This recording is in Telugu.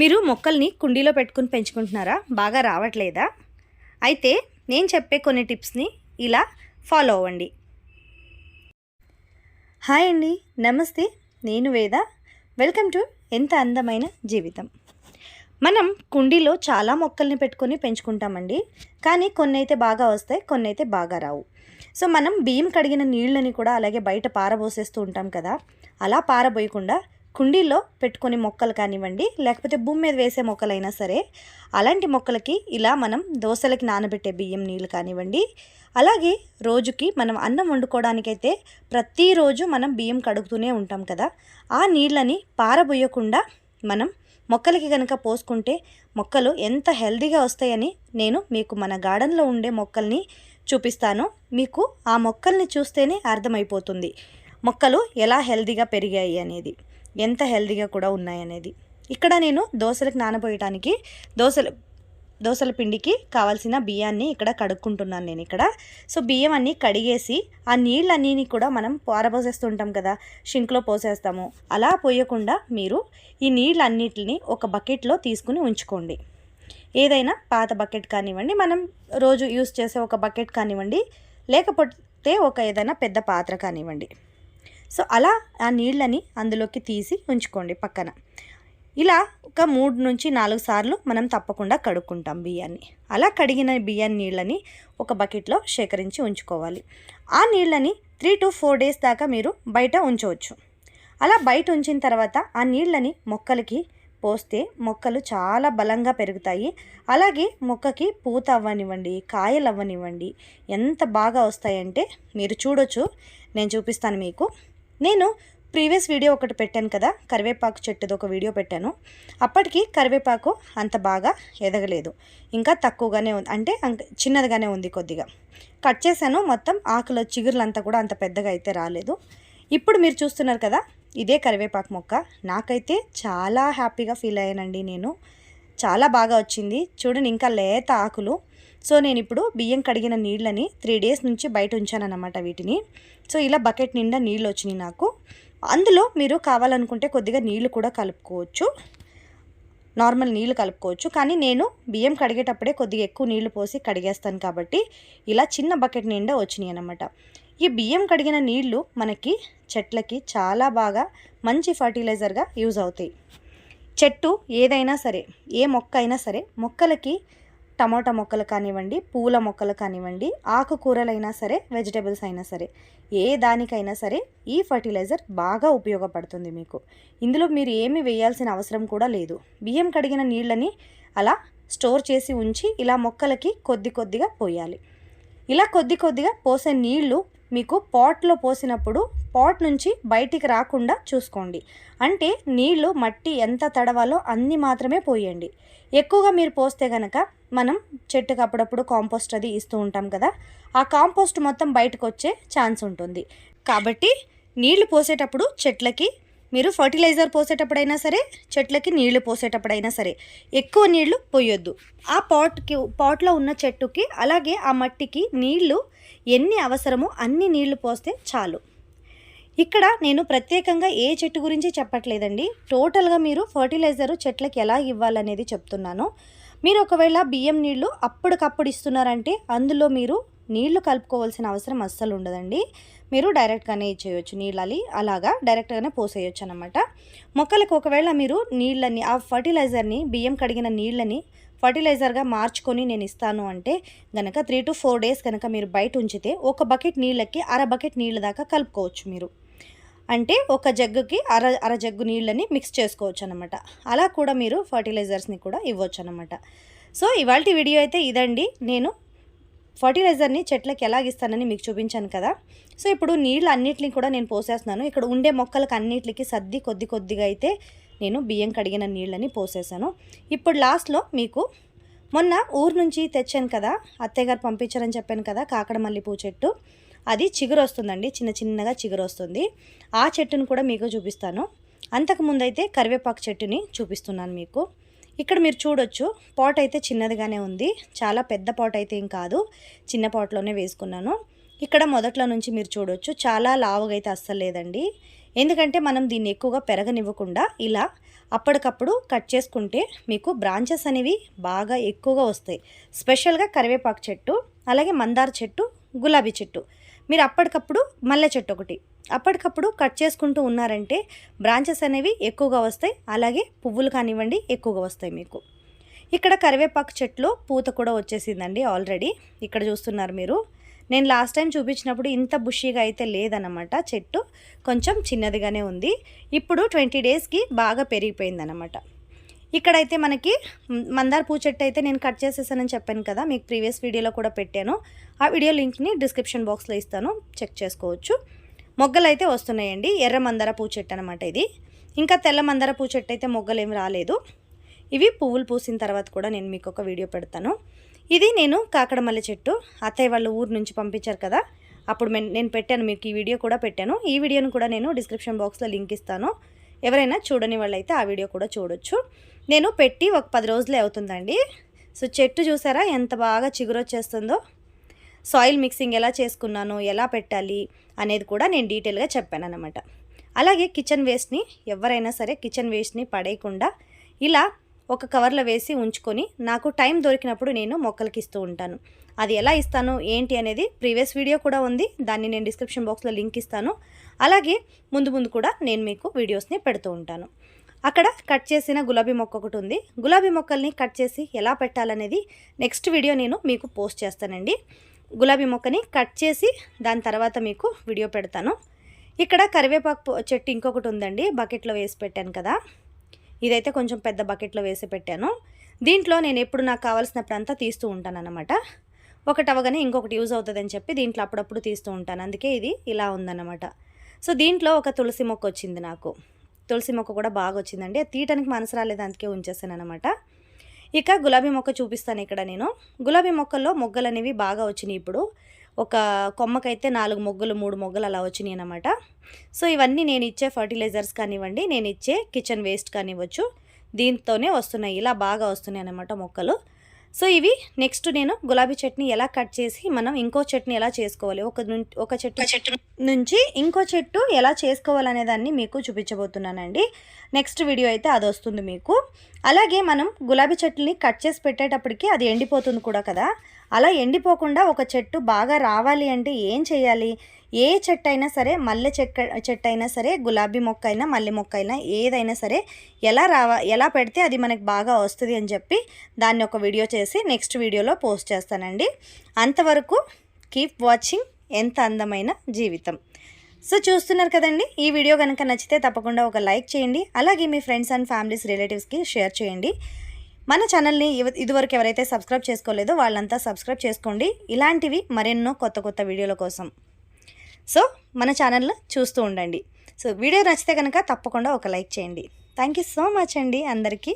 మీరు మొక్కల్ని కుండీలో పెట్టుకుని పెంచుకుంటున్నారా? బాగా రావట్లేదా? అయితే నేను చెప్పే కొన్ని టిప్స్ని ఇలా ఫాలో అవ్వండి. హాయ్ అండి. నమస్తే. నేను వేద. వెల్కమ్ టు ఎంత అందమైన జీవితం. మనం కుండీలో చాలా మొక్కల్ని పెట్టుకొని పెంచుకుంటామండి. కానీ కొన్ని అయితే బాగా వస్తాయి కొన్ని అయితే బాగా రావు. సో మనం బియ్యం కడిగిన నీళ్ళని కూడా అలాగే బయట పారబోసేస్తూ ఉంటాం కదా. అలా పారబోయకుండా కుండీల్లో పెట్టుకుని మొక్కలు కానివ్వండి లేకపోతే భూమి మీద వేసే మొక్కలైనా సరే అలాంటి మొక్కలకి ఇలా మనం దోశలకి నానబెట్టే బియ్యం నీళ్ళు కానివ్వండి అలాగే రోజుకి మనం అన్నం వండుకోవడానికైతే ప్రతిరోజు మనం బియ్యం కడుగుతూనే ఉంటాం కదా. ఆ నీళ్ళని పారబోయకుండా మనం మొక్కలకి కనుక పోసుకుంటే మొక్కలు ఎంత హెల్దీగా వస్తాయని నేను మీకు మన గార్డెన్లో ఉండే మొక్కల్ని చూపిస్తాను. మీకు ఆ మొక్కల్ని చూస్తేనే అర్థమైపోతుంది. మొక్కలు ఎలా హెల్దీగా పెరిగాయి అనేది. ఎంత హెల్తీగా కూడా ఉన్నాయనేది. ఇక్కడ నేను దోశలకు నానబోయటానికి దోశలు దోశల పిండికి కావాల్సిన బియ్యాన్ని ఇక్కడ కడుక్కుంటున్నాను నేను ఇక్కడ. సో బియ్యం అన్నీ కడిగేసి ఆ నీళ్ళన్నీ కూడా మనం పారబోసేస్తుంటాం కదా షింక్లో పోసేస్తాము. అలా పోయకుండా మీరు ఈ నీళ్ళన్నిటిని ఒక బకెట్లో తీసుకుని ఉంచుకోండి. ఏదైనా పాత బకెట్ కానివ్వండి మనం రోజు యూస్ చేసే ఒక బకెట్ కానివ్వండి లేకపోతే ఒక ఏదైనా పెద్ద పాత్ర కానివ్వండి. సో అలా ఆ నీళ్ళని అందులోకి తీసి ఉంచుకోండి పక్కన. ఇలా ఒక మూడు నుంచి నాలుగు సార్లు మనం తప్పకుండా కడుక్కుంటాం బియ్యాన్ని. అలా కడిగిన బియ్యాన్ని నీళ్ళని ఒక బకెట్లో సేకరించి ఉంచుకోవాలి. ఆ నీళ్ళని త్రీ టు ఫోర్ డేస్ దాకా మీరు బయట ఉంచవచ్చు. అలా బయట ఉంచిన తర్వాత ఆ నీళ్ళని మొక్కలకి పోస్తే మొక్కలు చాలా బలంగా పెరుగుతాయి. అలాగే మొక్కకి పూత అవ్వనివ్వండి కాయలు అవ్వనివ్వండి ఎంత బాగా వస్తాయంటే మీరు చూడొచ్చు. నేను చూపిస్తాను మీకు. నేను ప్రీవియస్ వీడియో ఒకటి పెట్టాను కదా కరివేపాకు చెట్టుది ఒక వీడియో పెట్టాను. అప్పటికి కరివేపాకు అంత బాగా ఎదగలేదు. ఇంకా తక్కువగానే ఉంది అంటే అంక- చిన్నదిగానే ఉంది కొద్దిగా. కట్ చేశాను మొత్తం ఆకుల చిగురులంతా కూడా అంత పెద్దగా అయితే రాలేదు. ఇప్పుడు మీరు చూస్తున్నారు కదా ఇదే కరివేపాకు మొక్క. నాకైతే చాలా హ్యాపీగా ఫీల్ అయ్యానండి నేను. చాలా బాగా వచ్చింది. చూడండి ఇంకా లేత ఆకులు. సో నేను ఇప్పుడు బియ్యం కడిగిన నీళ్ళని త్రీ డేస్ నుంచి బయట ఉంచానన్నమాట వీటిని. సో ఇలా బకెట్ నిండా నీళ్ళు వచ్చినాయి నాకు. అందులో మీరు కావాలనుకుంటే కొద్దిగా నీళ్ళు కూడా కలుపుకోవచ్చు. నార్మల్ నీళ్ళు కలుపుకోవచ్చు. కానీ నేను బియ్యం కడిగేటప్పుడే కొద్దిగా ఎక్కువ నీళ్ళు పోసి కడిగేస్తాను కాబట్టి ఇలా చిన్న బకెట్ నిండా వచ్చినాయి అన్నమాట. ఈ బియ్యం కడిగిన నీళ్ళు మనకి చెట్లకి చాలా బాగా మంచి ఫర్టిలైజర్గా యూజ్ అవుతాయి. చెట్టు ఏదైనా సరే ఏ మొక్క అయినా సరే మొక్కలకి టమాటా మొక్కలు కానివ్వండి పూల మొక్కలు కానివ్వండి ఆకుకూరలైనా సరే వెజిటేబుల్స్ అయినా సరే ఏ దానికైనా సరే ఈ ఫర్టిలైజర్ బాగా ఉపయోగపడుతుంది మీకు. ఇందులో మీరు ఏమి వేయాల్సిన అవసరం కూడా లేదు. బియ్యం కడిగిన నీళ్ళని అలా స్టోర్ చేసి ఉంచి ఇలా మొక్కలకి కొద్ది కొద్దిగా పోయాలి. ఇలా కొద్ది కొద్దిగా పోసే నీళ్ళు మీకు పాట్లో పోసినప్పుడు పాట్ నుంచి బయటికి రాకుండా చూసుకోండి. అంటే నీళ్ళు మట్టి ఎంత తడవాలో అన్ని మాత్రమే పోయండి. ఎక్కువగా మీరు పోస్తే గనక మనం చెట్టుకు అప్పుడప్పుడు కాంపోస్ట్ అది ఇస్తూ ఉంటాం కదా ఆ కాంపోస్ట్ మొత్తం బయటకు వచ్చే ఛాన్స్ ఉంటుంది. కాబట్టి నీళ్ళు పోసేటప్పుడు చెట్లకి మీరు ఫర్టిలైజర్ పోసేటప్పుడైనా సరే చెట్లకి నీళ్ళు పోసేటప్పుడైనా సరే ఎక్కువ నీళ్ళు పోయొద్దు. ఆ పాట్కి పాట్లో ఉన్న చెట్టుకి అలాగే ఆ మట్టికి నీళ్ళు ఎన్ని అవసరమో అన్ని నీళ్ళు పోస్తే చాలు. ఇక్కడ నేను ప్రత్యేకంగా ఏ చెట్టు గురించి చెప్పట్లేదండి. టోటల్గా మీరు ఫర్టిలైజరు చెట్లకి ఎలా ఇవ్వాలనేది చెప్తున్నాను. మీరు ఒకవేళ బియ్యం నీళ్ళు అప్పటికప్పుడు ఇస్తున్నారంటే అందులో మీరు నీళ్ళు కలుపుకోవాల్సిన అవసరం అస్సలు ఉండదండి. మీరు డైరెక్ట్గానే ఇచ్చేయచ్చు నీళ్ళని అలాగా డైరెక్ట్గానే పోసేయచ్చు అనమాట మొక్కలకు ఒకవేళ మీరు నీళ్ళని ఆ ఫర్టిలైజర్ని బియ్యం కడిగిన నీళ్ళని ఫర్టిలైజర్గా మార్చుకొని నేను ఇస్తాను అంటే గనక త్రీ టు ఫోర్ డేస్ కనుక మీరు బయట ఉంచితే ఒక బకెట్ నీళ్ళకి అర బకెట్ నీళ్ళ దాకా కలుపుకోవచ్చు మీరు. అంటే ఒక జగ్గుకి అర అర జగ్గు నీళ్ళని మిక్స్ చేసుకోవచ్చు అనమాట అలా కూడా మీరు ఫర్టిలైజర్స్ని కూడా ఇవ్వచ్చు అనమాట సో ఇవాళ వీడియో అయితే ఇదండి. నేను ఫర్టిలైజర్ని చెట్లకి ఎలాగిస్తానని మీకు చూపించాను కదా. సో ఇప్పుడు నీళ్ళు అన్నిటిని కూడా నేను పోసేస్తున్నాను. ఇక్కడ ఉండే మొక్కలకు అన్నిటికి సర్ది కొద్ది కొద్దిగా అయితే నేను బియ్యం కడిగిన నీళ్ళని పోసేసాను. ఇప్పుడు లాస్ట్లో మీకు మొన్న ఊరు నుంచి తెచ్చాను కదా అత్తయ్యగారు పంపించారని చెప్పాను కదా కాకడ మల్లెపూ చెట్టు. అది చిగురు వస్తుందండి చిన్న చిన్నగా చిగురు వస్తుంది. ఆ చెట్టును కూడా మీకు చూపిస్తాను. అంతకుముందు అయితే కరివేపాకు చెట్టుని చూపిస్తున్నాను మీకు. ఇక్కడ మీరు చూడొచ్చు పాట్ అయితే చిన్నదిగానే ఉంది. చాలా పెద్ద పాట్ అయితే ఏం కాదు. చిన్న పాట్లోనే వేసుకున్నాను. ఇక్కడ మొదట్లో నుంచి మీరు చూడొచ్చు చాలా లావుగా అయితే అస్సలు లేదండి. ఎందుకంటే మనం దీన్ని ఎక్కువగా పెరగనివ్వకుండా ఇలా అప్పటికప్పుడు కట్ చేసుకుంటే మీకు బ్రాంచెస్ అనేవి బాగా ఎక్కువగా వస్తాయి. స్పెషల్గా కరివేపాకు చెట్టు అలాగే మందార చెట్టు గులాబీ చెట్టు. మీరు అప్పటికప్పుడు మల్లె చెట్టు ఒకటి. అప్పటికప్పుడు కట్ చేసుకుంటూ ఉన్నారంటే బ్రాంచెస్ అనేవి ఎక్కువగా వస్తాయి. అలాగే పువ్వులు కానివ్వండి ఎక్కువగా వస్తాయి మీకు. ఇక్కడ కరివేపాకు చెట్లు పూత కూడా వచ్చేసిందండి ఆల్రెడీ ఇక్కడ చూస్తున్నారు మీరు. నేను లాస్ట్ టైం చూపించినప్పుడు ఇంత బుషీగా అయితే లేదనమాట చెట్టు. కొంచెం చిన్నదిగానే ఉంది. ఇప్పుడు ట్వంటీ డేస్కి బాగా పెరిగిపోయిందన్నమాట. ఇక్కడైతే మనకి మందార పూ చెట్టు అయితే నేను కట్ చేసేసానని చెప్పాను కదా మీకు ప్రీవియస్ వీడియోలో కూడా పెట్టాను. ఆ వీడియో లింక్ని డిస్క్రిప్షన్ బాక్స్లో ఇస్తాను చెక్ చేసుకోవచ్చు. మొగ్గలు అయితే వస్తున్నాయండి ఎర్ర మందార పూ చెట్టు అనమాట ఇది. ఇంకా తెల్ల మందార పూ చెట్టు అయితే మొగ్గలు ఏమి రాలేదు. ఇవి పువ్వులు పూసిన తర్వాత కూడా నేను మీకు ఒక వీడియో పెడతాను. ఇది నేను కాకడమల్లె చెట్టు అత్తయ్య వాళ్ళ ఊరు నుంచి పంపించారు కదా అప్పుడు నేను పెట్టాను మీకు ఈ వీడియో కూడా పెట్టాను. ఈ వీడియోను కూడా నేను డిస్క్రిప్షన్ బాక్స్లో లింక్ ఇస్తాను. ఎవరైనా చూడని వాళ్ళైతే ఆ వీడియో కూడా చూడొచ్చు. నేను పెట్టి ఒక పది రోజులే అవుతుందండి. సో చెట్టు చూసారా ఎంత బాగా చిగురొచ్చేస్తుందో. సాయిల్ మిక్సింగ్ ఎలా చేసుకున్నాను ఎలా పెట్టాలి అనేది కూడా నేను డీటెయిల్గా చెప్పాను అనమాట అలాగే కిచెన్ వేస్ట్ని ఎవరైనా సరే కిచెన్ వేస్ట్ని పడేయకుండా ఇలా ఒక కవర్లో వేసి ఉంచుకొని నాకు టైం దొరికినప్పుడు నేను మొక్కలకి ఇస్తూ ఉంటాను. అది ఎలా ఇస్తాను ఏంటి అనేది ప్రీవియస్ వీడియో కూడా ఉంది. దాన్ని నేను డిస్క్రిప్షన్ బాక్స్లో లింక్ ఇస్తాను. అలాగే ముందు ముందు కూడా నేను మీకు వీడియోస్ని పెడుతూ ఉంటాను. అక్కడ కట్ చేసిన గులాబీ మొక్క ఒకటి ఉంది. గులాబీ మొక్కల్ని కట్ చేసి ఎలా పెట్టాలనేది నెక్స్ట్ వీడియో నేను మీకు పోస్ట్ చేస్తానండి. గులాబీ మొక్కని కట్ చేసి దాని తర్వాత మీకు వీడియో పెడతాను. ఇక్కడ కరివేపాకు చెట్టు ఇంకొకటి ఉందండి. బకెట్లో వేసి పెట్టాను కదా. ఇదైతే కొంచెం పెద్ద బకెట్లో వేసి పెట్టాను. దీంట్లో నేను ఎప్పుడు నాకు కావాల్సినప్పుడు అంతా తీస్తూ ఉంటాను అనమాట ఒకటి అవగానే ఇంకొకటి యూజ్ అవుతుందని చెప్పి దీంట్లో అప్పుడప్పుడు తీస్తూ ఉంటాను. అందుకే ఇది ఇలా ఉందన్నమాట. సో దీంట్లో ఒక తులసి మొక్క వచ్చింది నాకు. తులసి మొక్క కూడా బాగా వచ్చిందండి. అది తీయటానికి మనసు రాలేదు అందుకే ఉంచేసాను అనమాట ఇక గులాబీ మొక్క చూపిస్తాను ఇక్కడ నేను. గులాబీ మొక్కల్లో మొగ్గలు అనేవి బాగా వచ్చినాయి ఇప్పుడు. ఒక కొమ్మకైతే నాలుగు మొగ్గలు మూడు మొగ్గలు అలా వచ్చినాయి అనమాట సో ఇవన్నీ నేను ఇచ్చే ఫర్టిలైజర్స్ కానివ్వండి నేను ఇచ్చే కిచెన్ వేస్ట్ కానివ్వచ్చు దీంతోనే వస్తున్నాయి. ఇలా బాగా వస్తున్నాయి అనమాట మొక్కలు. సో ఇవి నెక్స్ట్ నేను గులాబీ చట్నీ ఎలా కట్ చేసి మనం ఇంకో చట్నీ ఎలా చేసుకోవాలి? ఒక ఒక చెట్టు చెట్టు నుంచి ఇంకో చెట్టు ఎలా చేసుకోవాలనే దాన్ని మీకు చూపించబోతున్నానండి. నెక్స్ట్ వీడియో అయితే అది వస్తుంది మీకు. అలాగే మనం గులాబీ చెట్టుని కట్ చేసి పెట్టేటప్పటికి అది ఎండిపోతుంది కూడా కదా. అలా ఎండిపోకుండా ఒక చెట్టు బాగా రావాలి అంటే ఏం చేయాలి? ఏ చెట్టు అయినా సరే మల్లె చెక్క చెట్టు అయినా సరే గులాబీ మొక్క అయినా మల్లె మొక్క అయినా ఏదైనా సరే ఎలా రావా ఎలా పెడితే అది మనకు బాగా వస్తుంది అని చెప్పి దాన్ని ఒక వీడియో చేసి నెక్స్ట్ వీడియోలో పోస్ట్ చేస్తానండి. అంతవరకు కీప్ వాచింగ్ ఎంత అందమైన జీవితం. సో చూస్తున్నారు కదండి ఈ వీడియో కనుక నచ్చితే తప్పకుండా ఒక లైక్ చేయండి అలాగే మీ ఫ్రెండ్స్ అండ్ ఫ్యామిలీస్ రిలేటివ్స్కి షేర్ చేయండి. మన ఛానల్ని ఇదివరకు ఎవరైతే సబ్స్క్రైబ్ చేసుకోలేదో వాళ్ళంతా సబ్స్క్రైబ్ చేసుకోండి. ఇలాంటివి మరెన్నో కొత్త కొత్త వీడియోల కోసం. సో మన ఛానల్ చూస్తూ ఉండండి. సో వీడియో నచ్చితే కనుక తప్పకుండా ఒక లైక్ చేయండి. థ్యాంక్ యూ సో మచ్ అండి అందరికీ.